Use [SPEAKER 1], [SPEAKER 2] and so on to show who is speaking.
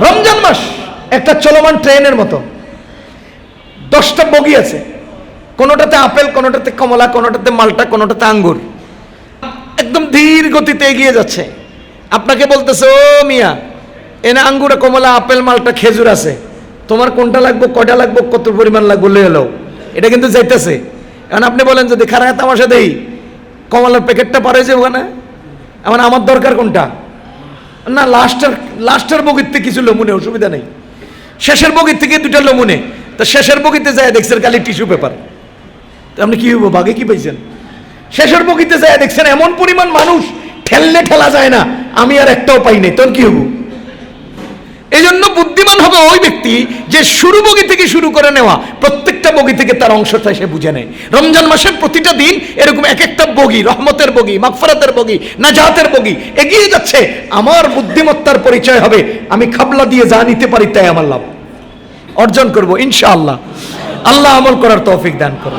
[SPEAKER 1] রমজান মাস একটা চলমান ট্রেনের মতো। দশটা বগি আছে। কোনোটাতে আপেল, কোনোটাতে কমলা, কোনোটাতে মালটা, কোনোটাতে আঙ্গুর। একদম ধীর গতিতে এগিয়ে যাচ্ছে। আপনাকে বলতেছে, ও মিয়া, এনে আঙ্গুর কমলা, আপেল, মালটা খেজুর আছে। তোমার কোনটা লাগবে, কয়টা লাগবে, কত পরিমাণ লাগবে, লয়ে এলো এটা কিন্তু যাইতেছে। এখন আপনি বলেন, যদি খারাপ তামাশা দেই, কমলার প্যাকেটটা পারে যে ওখানে? এখন আমার দরকার কোনটা? না, লাস্টের লাস্টের বগিতে কিছু লমুনে, অসুবিধা নেই। শেষের বগির থেকে দুটা লমুনে। তা শেষের বগিতে যায় দেখছেন খালি টিস্যু পেপার। তো আপনি কি হইব বাগে কি পাইছেন? শেষের বগিতে যায় দেখছেন এমন পরিমাণ মানুষ, ঠেললে ঠেলা যায় না, আমি আর একটাও পাই নাই, তখন কি হব এই জন্য বুদ্ধিমান হবে ওই ব্যক্তি যে শুরু বগি থেকে শুরু করে নেওয়া, প্রত্যেকটা বগি থেকে তার অংশটা সে বুঝে নেয়। রমজান মাসের প্রতিটা দিন এরকম এক একটা বগি, রহমতের বগি, মাগফরাতের বগি নাজাহাতের বগি এগিয়ে যাচ্ছে। আমার বুদ্ধিমত্তার পরিচয় হবে, আমি খাবলা দিয়ে যা নিতে পারি তাই আমার লাভ। অর্জন করব, ইনশাআল্লাহ। আল্লাহ আমল করার তৌফিক দান করো